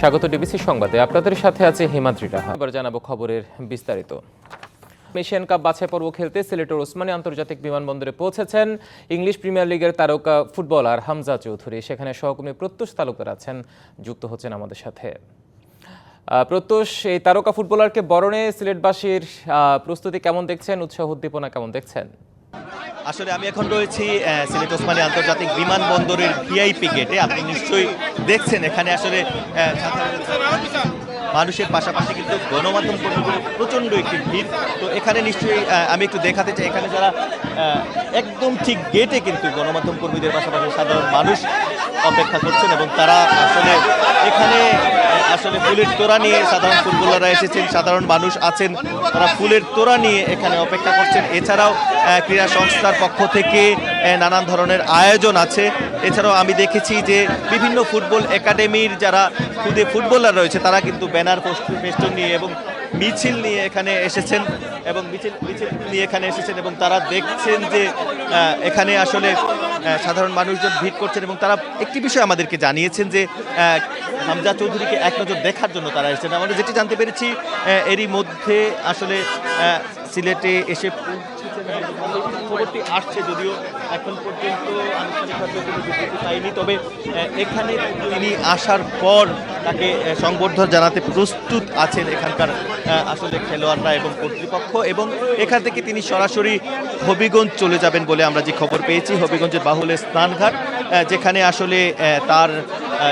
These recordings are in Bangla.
স্বাগত ডিবিসি সংবাদে। আপনাদের সাথে আছে হিমাদ্রি রাহা। এবার জানাব খবরের বিস্তারিত। এশিয়ান কাপ বাছাই পর্ব খেলতে সিলেটের ওসমানী আন্তর্জাতিক বিমানবন্দরে পৌঁছেছেন ইংলিশ প্রিমিয়ার লিগের তারকা ফুটবলার হামজা চৌধুরী। সেখানে সহকর্মী প্রত্যুষ তালুকদার আছেন, যুক্ত হচ্ছেন আমাদের সাথে। প্রত্যুষ, এই তারকা ফুটবলারকে বরণে সিলেটবাসীর প্রস্তুতি কেমন দেখছেন? উৎসাহ উদ্দীপনা কেমন দেখছেন? আসলে আমি এখন রয়েছি সিলেট ওসমানী আন্তর্জাতিক বিমানবন্দরের ভিআইপি গেটে। আপনি নিশ্চয়ই দেখছেন, এখানে আসলে মানুষের পাশাপাশি কিন্তু গণমাধ্যম কর্মীদের প্রচণ্ড একটি ভিড়। তো এখানে নিশ্চয়ই আমি একটু দেখাতে চাই, এখানে যারা একদম ঠিক গেটে কিন্তু গণমাধ্যম কর্মীদের পাশাপাশি সাধারণ মানুষ অপেক্ষা করছেন এবং তারা আসলে এখানে আসলে ফুলের তোড়া নিয়ে সাধারণ ফুটবলাররা এসেছেন, সাধারণ মানুষ আছেন, তারা ফুলের তোড়া নিয়ে এখানে অপেক্ষা করছেন। এছাড়াও ক্রীড়া সংস্থার পক্ষ থেকে নানান ধরনের আয়োজন আছে। এছাড়াও আমি দেখেছি যে বিভিন্ন ফুটবল একাডেমির যারা খুদে ফুটবলার রয়েছে, তারা কিন্তু ব্যানার ফেস্টুন নিয়ে এবং মিছিল নিয়ে এখানে এসেছেন এবং মিছিল মিছিল নিয়ে এখানে এসেছেন এবং তারা দেখছেন যে এখানে আসলে সাধারণ মানুষজন ভিড় করছেন এবং তারা একটি বিষয় আমাদেরকে জানিয়েছেন যে হামজা চৌধুরীকে এক নজর দেখার জন্য তারা এসেছেন। আমরা যেটি জানতে পেরেছি এরই মধ্যে আসলে সিলেটে এসে খবরটি আসছে যদিও এখন পর্যন্ত আনুষ্ঠানিকভাবে পাইনি। তবে এখানে তিনি আসার পর তাকে সংবর্ধনা জানাতে প্রস্তুত আছেন এখানকার আসলে খেলোয়াড়রা এবং কর্তৃপক্ষ এবং এখান থেকে তিনি সরাসরি হবিগঞ্জ চলে যাবেন বলে আমরা যে খবর পেয়েছি। হবিগঞ্জের বাহুলে স্নানঘাট যেখানে আসলে তার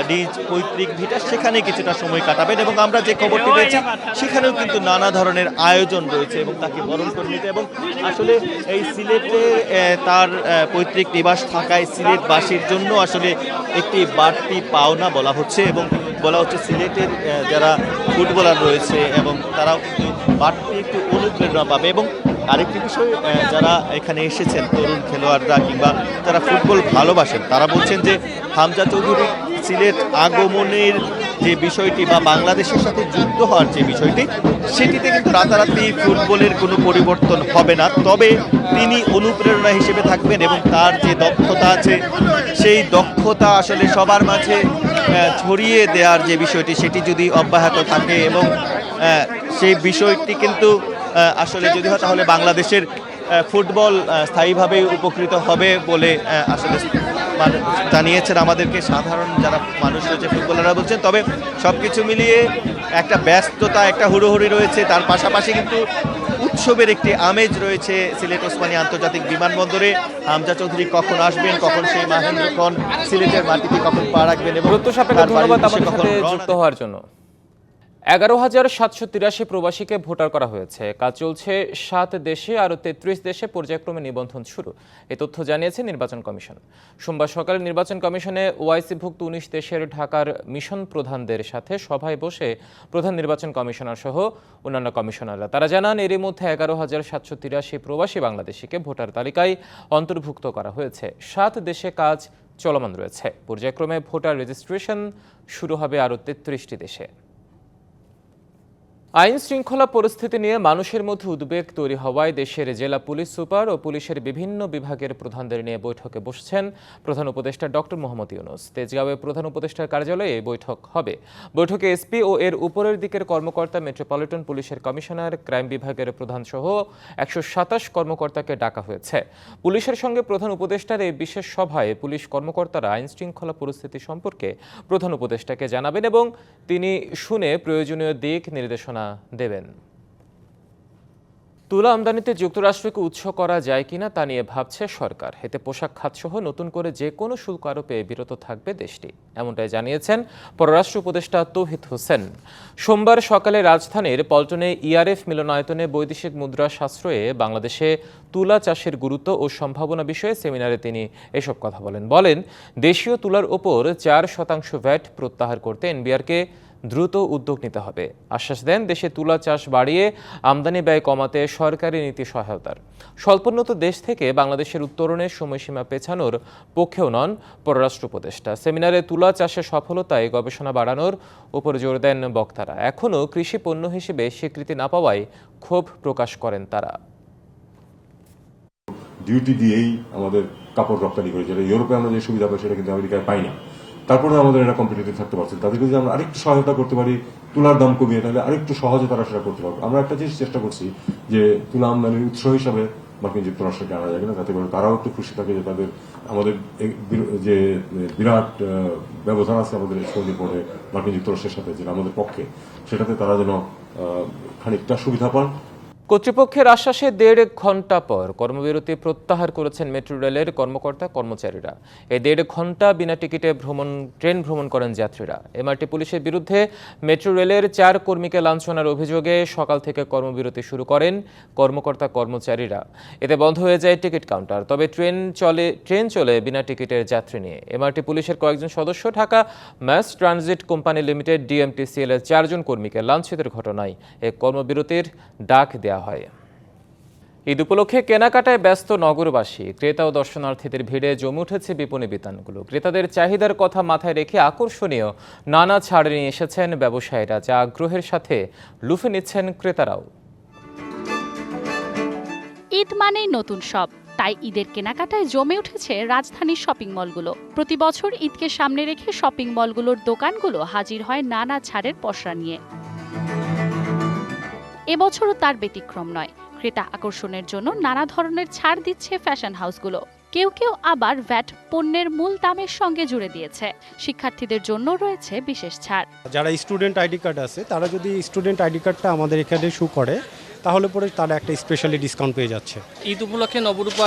নিজ পৈতৃক ভিটা সেখানে কিছুটা সময় কাটাবেন এবং আমরা যে খবরটি পেয়েছি, সেখানেও কিন্তু নানা ধরনের আয়োজন রয়েছে এবং তাকে বরণ করে নিতে এবং আসলে এই সিলেটে তার পৈতৃক নিবাস থাকায় সিলেটবাসীর জন্য আসলে একটি বাড়তি পাওনা বলা হচ্ছে এবং বলা হচ্ছে সিলেটের যারা ফুটবলার রয়েছে এবং তারাও কিন্তু বাড়তি একটু অনুপ্রেরণা পাবে। এবং আরেকটি বিষয় যারা এখানে এসেছেন তরুণ খেলোয়াড়রা কিংবা তারা ফুটবল ভালোবাসেন, তারা বলছেন যে হামজা চৌধুরী সিলেট আগমনের যে বিষয়টি বা বাংলাদেশের সাথে যুক্ত হওয়ার যে বিষয়টি, সেটিতে কিন্তু রাতারাতি ফুটবলের কোনো পরিবর্তন হবে না। তবে তিনি অনুপ্রেরণা হিসেবে থাকবেন এবং তার যে দক্ষতা আছে, সেই দক্ষতা আসলে সবার মাঝে ছড়িয়ে দেওয়ার যে বিষয়টি, সেটি যদি অব্যাহত থাকে এবং সেই বিষয়টি কিন্তু আসলে যদি হয়, তাহলে বাংলাদেশের ফুটবল স্থায়ীভাবে উপকৃত হবে বলে আসলে জানিয়েছেন আমাদেরকে সাধারণ যারা মানুষ রয়েছে ফুটবলাররা বলছেন। তবে সব কিছু মিলিয়ে একটা ব্যস্ততা একটা হুড়োহুড়ি রয়েছে। তার পাশাপাশি কিন্তু উৎসবের একটি আমেজ রয়েছে সিলেট ওসমানী আন্তর্জাতিক বিমানবন্দরে। হামজা চৌধুরী কখন আসবেন কখন সেই মাহেন্দ্র সিলেটের মাটিতে কখন পা রাখবেন এবং ধন্যবাদ আমাদের সাথে যুক্ত হওয়ার জন্য। এগারো হাজার সাতশো তিরাশি প্রবাসীকে ভোটার করা হয়েছে। কাজ চলছে সাত দেশে আরও তেত্রিশ দেশে পর্যায়ক্রমে নিবন্ধন শুরু। এ তথ্য জানিয়েছে নির্বাচন কমিশন। সোমবার সকালে নির্বাচন কমিশনে ওআইসিভুক্ত উনিশ দেশের ঢাকার মিশন প্রধানদের সাথে সভায় বসে প্রধান নির্বাচন কমিশনার সহ অন্যান্য কমিশনাররা। তারা জানান, এরই মধ্যে এগারো হাজার সাতশো তিরাশি প্রবাসী বাংলাদেশিকে ভোটার তালিকায় অন্তর্ভুক্ত করা হয়েছে। সাত দেশে কাজ চলমান রয়েছে। পর্যায়ক্রমে ভোটার রেজিস্ট্রেশন শুরু হবে আরও তেত্রিশটি দেশে। আইন শৃঙ্খলা পরিস্থিতি নিয়ে মানুষের মধ্যে উদ্বেগ তৈরি হওয়ায় দেশের জেলা পুলিশ সুপার ও পুলিশের বিভিন্ন বিভাগের প্রধানদের নিয়ে বৈঠকে বসছেন প্রধান উপদেষ্টা ডক্টর মোহাম্মদ ইউনুস। তেজগাঁওয়ে প্রধান উপদেষ্টার কার্যালয়ে এই বৈঠক হবে। বৈঠকে এসপি ও এর উপরের দিকের কর্মকর্তা মেট্রোপলিটন পুলিশের কমিশনার, ক্রাইম বিভাগের প্রধান সহ একশো সাতাশ কর্মকর্তাকে ডাকা হয়েছে। পুলিশের সঙ্গে প্রধান উপদেষ্টার এই বিশেষ সভায় পুলিশ কর্মকর্তারা আইন শৃঙ্খলা পরিস্থিতি সম্পর্কে প্রধান উপদেষ্টাকে জানাবেন এবং তিনি শুনে প্রয়োজনীয় দিক নির্দেশনা দেবেন। তুলা আমদানিতে যুক্তরাষ্ট্রকে উৎস করা যায় কিনা তা নিয়ে ভাবছে সরকার। এতে পোশাক খাতসহ নতুন করে যে কোনো শুল্ক আরোপে বিরত থাকবে দেশটি। এমনটাই জানিয়েছেন পররাষ্ট্র উপদেষ্টা তৌহিদ হোসেন। সোমবার সকালে রাজধানীর পল্টনে ইআরএফ মিলনায়তনে বৈদেশিক মুদ্রা সাশ্রয়ে বাংলাদেশে তুলা চাষের গুরুত্ব ও সম্ভাবনা বিষয়ে সেমিনারে তিনি এসব কথা বলেন। বলেন, দেশীয় তুলার ওপর চার শতাংশ ভ্যাট প্রত্যাহার করতে এনবিআরকে দ্রুত উদ্যোগ নিতে হবে। আশ্বাস দেন, দেশে তুলা চাষ বাড়িয়ে আমদানি ব্যয় কমাতে সরকারি নীতি সহায়তার। স্বল্পোন্নত দেশ থেকে বাংলাদেশের উত্তরণের সময়সীমা পেছানোর পক্ষেও নন পররাষ্ট্র উপদেষ্টা। সেমিনারে তুলা চাষের সফলতায় গবেষণা বাড়ানোর উপর জোর দেন বক্তারা। এখনও কৃষি পণ্য হিসেবে স্বীকৃতি না পাওয়ায় ক্ষোভ প্রকাশ করেন তারা। ডিউটি দিয়েই আমাদের কাপড় রপ্তানি করি যেটা ইউরোপে আমরা যে সুবিধা পাই, সেটা কিন্তু আমেরিকায় পাই না। তারপরে আমাদের এটা কম্পিটিটিভ থাকতে পারছে। তাদেরকে যদি আমরা আরেকটু সহায়তা করতে পারি, তুলার দাম কমিয়ে, তাহলে আরেকটু সহজে তারা সেটা করতে পারবে। আমরা একটা জিনিস চেষ্টা করছি যে তুলা আমদানির উৎস হিসাবে মার্কিন যুক্তরাষ্ট্রকে আনা যায় কিনা, যাতে করে তারাও একটু খুশি থাকে যে তাদের আমাদের যে বিরাট ব্যবধান আছে আমাদের সৌদি পরে মার্কিন যুক্তরাষ্ট্রের সাথে, যেটা আমাদের পক্ষে, সেটাতে তারা যেন খানিকটা সুবিধা পান। কর্তৃপক্ষের আশ্বাসে দেড় ঘণ্টা পর কর্মবিরতি প্রত্যাহার করেছেন মেট্রো রেলের কর্মকর্তা, কর্মচারীরা। এই দেড় ঘণ্টা বিনা টিকিটে ভ্রমণ, ট্রেন ভ্রমণ করেন যাত্রীরা। এমআরটি পুলিশের বিরুদ্ধে মেট্রো রেলের চার কর্মীকে লাঞ্ছনার অভিযোগে সকাল থেকে কর্মবিরতি শুরু করেন কর্মকর্তা, কর্মচারীরা। এতে বন্ধ হয়ে যায় টিকিট কাউন্টার। তবে ট্রেন চলে ট্রেন চলে বিনা টিকিটের যাত্রী নিয়ে। এমআরটি পুলিশের কয়েকজন সদস্য Dhaka Mass Transit Company Limited DMTCL এর চারজন কর্মীকে লাঞ্ছিতের ঘটনায় এ কর্মবিরতির ডাক দেওয়া হয়। ঈদ উপলক্ষে কেনাকাটায় ব্যস্ত নগরবাসী, ক্রেতা ও দর্শনার্থীদের ভিড়ে জমে উঠেছে বিপণী বিতানগুলো। ক্রেতাদের চাহিদার কথা মাথায় রেখে আকর্ষণীয় নানা ছাড় নিয়ে এসেছেন ব্যবসায়ীরা, যা আগ্রহের সাথে লুফে নিচ্ছেন ক্রেতারাও। ঈদ মানেই নতুন সব, তাই ঈদের কেনাকাটায় জমে উঠেছে রাজধানীর শপিং মলগুলো। প্রতি বছর ঈদকে সামনে রেখে শপিং মলগুলোর দোকানগুলো হাজির হয় নানা ছাড়ের পসরা নিয়ে। এবছরও তার ব্যতিক্রম নয়। ক্রেতা আকর্ষণের জন্য নানা ধরনের ছাড় দিচ্ছে ফ্যাশন হাউসগুলো। কেউ কেউ আবার ভ্যাট পণ্যের মূল দামের সঙ্গে জুড়ে দিয়েছে। শিক্ষার্থীদের জন্য রয়েছে বিশেষ ছাড়। যারা স্টুডেন্ট আইডি কার্ড আছে তারা যদি স্টুডেন্ট আইডি কার্ডটা আমাদের এখানে শু করে তাহলে পরে তারা একটা স্পেশালি ডিসকাউন্ট পেয়ে যাচ্ছে। ঈদ উপলক্ষে নবরূপা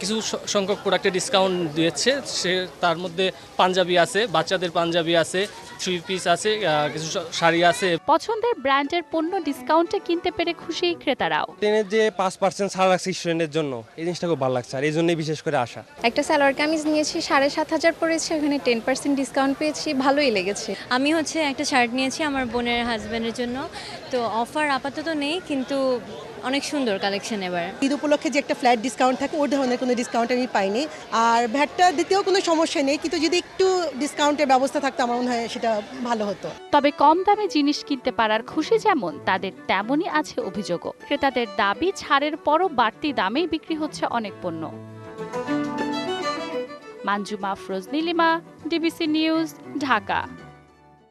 কিছু সংখ্যক প্রোডাক্টে ডিসকাউন্ট দিয়েছে। সে তার মধ্যে পাঞ্জাবি আছে বাচ্চাদের পাঞ্জাবি আছে থ্রি পিস আছে কিছু শাড়ি আছে। পছন্দের ব্র্যান্ডের পণ্য ডিসকাউন্টে কিনতে পেরে খুশি ক্রেতারাও। ট্রেনের যে পাঁচ পার্সেন্ট ছাড় রাখছে স্টুডেন্টের জন্য এই জিনিসটা খুব ভালো লাগছে আর এই জন্যই বিশেষ করে আসা। একটা সালোয়ার কামিজ নিয়েছি সাড়ে সাত হাজার পড়েছে ওখানে টেন পার্সেন্ট ডিসকাউন্ট পেয়েছি ভালোই লেগেছে। আমি হচ্ছে একটা শার্ট নিয়েছি আমার বোনের হাজব্যান্ডের জন্য। তো অফার আপাতত নেই কিন্তু অনেক সুন্দর কালেকশন এবার। ঈদ উপলক্ষে যে একটা ফ্ল্যাট ডিসকাউন্ট থাকে ওই ধরনের কোনো ডিসকাউন্ট আমি পাইনি। আর ভ্যাটটা দিতেও কোনো সমস্যা নেই কিন্তু যদি একটু ডিসকাউন্টের ব্যবস্থা থাকতো আমার মনে হয় সেটা ভালো হতো। তবে কম দামে জিনিস কিনতে পারার খুশি যেমন তাদের তেমনই আছে অভিযোগও। ক্রেতাদের দাবি ছাড়ের পরও বাড়তি দামেই বিক্রি হচ্ছে অনেক পণ্য। Manjuma Afroz Nilima DBC News Dhaka.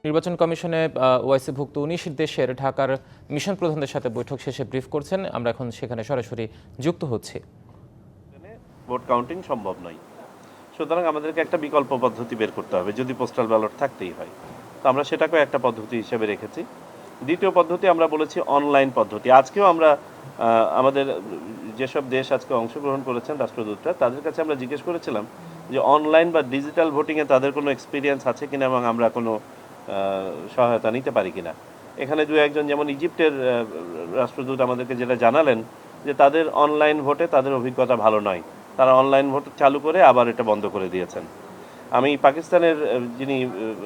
নির্বাচন কমিশনে ওয়াইসিভুক্ত উনিশ দেশের ঢাকার মিশন প্রধানদের সাথে বৈঠক শেষে ব্রিফ করছেন। আমরা এখন সেখানে সরাসরি যুক্ত হচ্ছি। ভোট কাউন্টিং সম্ভব নয়। সুতরাং আমাদেরকে একটা বিকল্প পদ্ধতি বের করতে হবে, যদি পোস্টাল ব্যালট থাকতেই হয়। তো আমরা সেটাকেও একটা পদ্ধতি হিসেবে রেখেছি। দ্বিতীয় পদ্ধতি আমরা বলেছি অনলাইন পদ্ধতি। আজকেও আমরা আমাদের যেসব দেশ আজকে অংশগ্রহণ করেছেন রাষ্ট্রদূতরা, তাদের কাছে আমরা জিজ্ঞেস করেছিলাম যে অনলাইন বা ডিজিটাল ভোটিংয়ে তাদের কোনো এক্সপিরিয়েন্স আছে কিনা এবং আমরা কোনো সহায়তা নিতে পারি কিনা। এখানে দু একজন যেমন ইজিপ্টের রাষ্ট্রদূত আমাদেরকে যেটা জানালেন যে তাদের অনলাইন ভোটে তাদের অভিজ্ঞতা ভালো নয়। তারা অনলাইন ভোট চালু করে আবার এটা বন্ধ করে দিয়েছেন। আমি পাকিস্তানের যিনি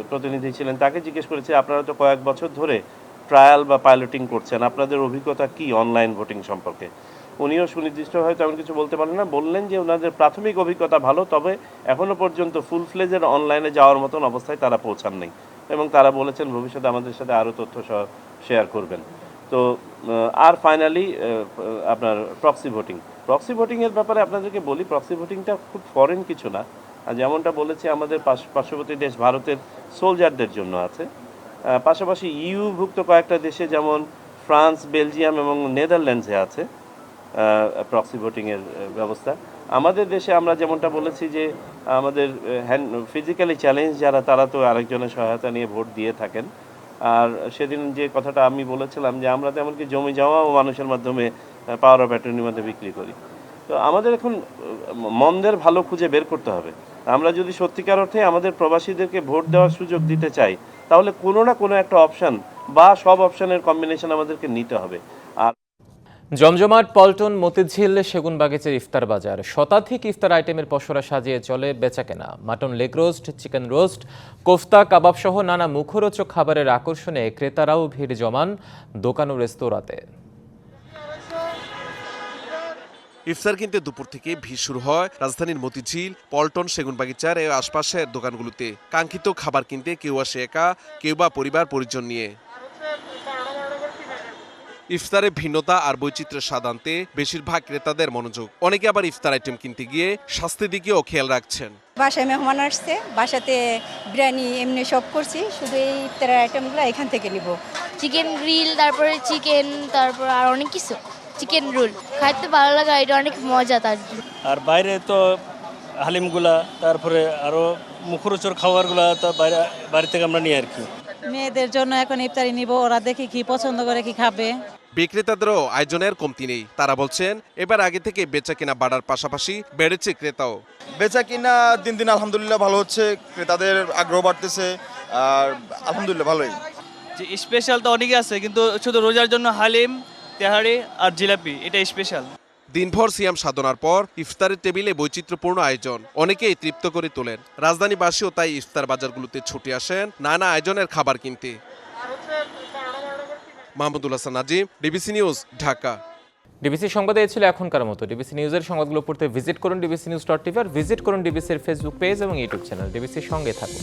প্রতিনিধি ছিলেন তাকে জিজ্ঞেস করেছি, আপনারা তো কয়েক বছর ধরে ট্রায়াল বা পাইলটিং করছেন, আপনাদের অভিজ্ঞতা কি অনলাইন ভোটিং সম্পর্কে? উনিও সুনির্দিষ্ট হয়তো তেমন কিছু বলতে পারেন না, বললেন যে ওনাদের প্রাথমিক অভিজ্ঞতা ভালো, তবে এখনও পর্যন্ত ফুল ফ্লেজের অনলাইনে যাওয়ার মতন অবস্থায় তারা পৌঁছান নেই এবং তারা বলেছেন ভবিষ্যতে আমাদের সাথে আরও তথ্য শেয়ার করবেন। তো আর ফাইনালি আপনার প্রক্সি ভোটিং প্রক্সি ভোটিংয়ের ব্যাপারে আপনাদেরকে বলি প্রক্সি ভোটিংটা খুব ফরেন কিছু না। আর যেমনটা বলেছি, আমাদের পার্শ্ববর্তী দেশ ভারতের সোলজারদের জন্য আছে। পাশাপাশি ইউভুক্ত কয়েকটা দেশে যেমন ফ্রান্স, বেলজিয়াম এবং নেদারল্যান্ডসে আছে প্রক্সি ভোটিংয়ের ব্যবস্থা। আমাদের দেশে আমরা যেমনটা বলেছি যে আমাদের হ্যান্ড ফিজিক্যালি চ্যালেঞ্জ যারা, তারা তো আরেকজনের সহায়তা নিয়ে ভোট দিয়ে থাকেন। আর সেদিন যে কথাটা আমি বলেছিলাম যে আমরা তো এমনকি জমি জমাও মানুষের মাধ্যমে পাওয়ার অফ অ্যাটর্নির মধ্যে বিক্রি করি। তো আমাদের এখন মন্দের ভালো খুঁজে বের করতে হবে। আমরা যদি সত্যিকার অর্থে আমাদের প্রবাসীদেরকে ভোট দেওয়ার সুযোগ দিতে চাই, তাহলে কোনো না কোনো একটা অপশান বা সব অপশানের কম্বিনেশন আমাদেরকে নিতে হবে। জমজমাট পল্টন মতিঝিল সেগুন সেগুনবাগিচের ইফতার বাজার। শতাধিক ইফতার আইটেমের পসরা সাজিয়ে চলে বেচাকেনা। Mutton leg roast, chicken roast, kofta kebab সহ নানা মুখরোচক খাবারের আকর্ষণে ক্রেতারাও ভিড় জমান দোকান ও রেস্তোরাঁতে। ইফতার কিনতে দুপুর থেকে ভিড় শুরু হয় রাজধানীর মতিঝিল, পল্টন, সেগুনবাগিচার এই আশপাশের দোকানগুলোতে। কাঙ্ক্ষিত খাবার কিনতে কেউ আসে একা, কেউ বা পরিবার পরিজন নিয়ে। ইফতারে ভিন্নতা আর বৈচিত্র্যের স্বাদ আনতে বেশিরভাগ ক্রেতাদের মনোযোগ। অনেকে আবার ইফতার আইটেম কিনতে গিয়ে স্বাস্থ্যের দিকেও খেয়াল রাখছেন। বাসায় মেহমান আসছে বাসাতে বিরিয়ানি এমনি সব করছি শুধু এই ইফতারের আইটেমগুলো এখান থেকে নিব। চিকেন গ্রিল তারপরে চিকেন তারপর আর অনেক কিছু। চিকেন রোল খাইতে ভালো লাগে এটা অনেক মজা তার আর বাইরে তো হালিমগুলা তারপরে আরও মুখরোচর খাবারগুলা তো বাইরে বাড়ি থেকে আমরা নিই আর কি। মেয়েদের জন্য এখন ইফতারি নিব ওরা দেখি কি পছন্দ করে কি খাবে। বিক্রেতাদেরও আয়োজনের কমতি নেই। তারা বলছেন এবার আগে থেকে বেচা কেনা বাড়ার পাশাপাশি বেড়েছে ক্রেতাও। বেচা কিনা দিন দিন আলহামদুলিল্লাহ ভালো হচ্ছে ক্রেতাদের আগ্রহ বাড়তেছে আর আলহামদুলিল্লাহ ভালোই। যে স্পেশাল তো অনেকই আছে কিন্তু শুধু রোজার জন্য হালিম তেহারি আর জিলাপি এটা স্পেশাল দিনভর সিয়াম সাধনার পর ইফতারের টেবিলে বৈচিত্র্যপূর্ণ আয়োজন। অনেকেই তৃপ্ত করে তোলেন। রাজধানীবাসীও তাই ইফতার বাজারগুলোতে ছুটে আসেন নানা আয়োজনের খাবার কিনতে। Mahmudul Hasan Nazim DBC News Dhaka. DBC সংবাদে ছিল এখনকার মতো। ডিবিসি নিউজের সংবাদগুলো পড়তে ভিজিট করুন ডিবিসি নিউজ ডট টিভি আর ভিজিট করুন ডিবিসির ফেসবুক পেজ এবং ইউটিউব চ্যানেল ডিবিসির সঙ্গে থাকুন।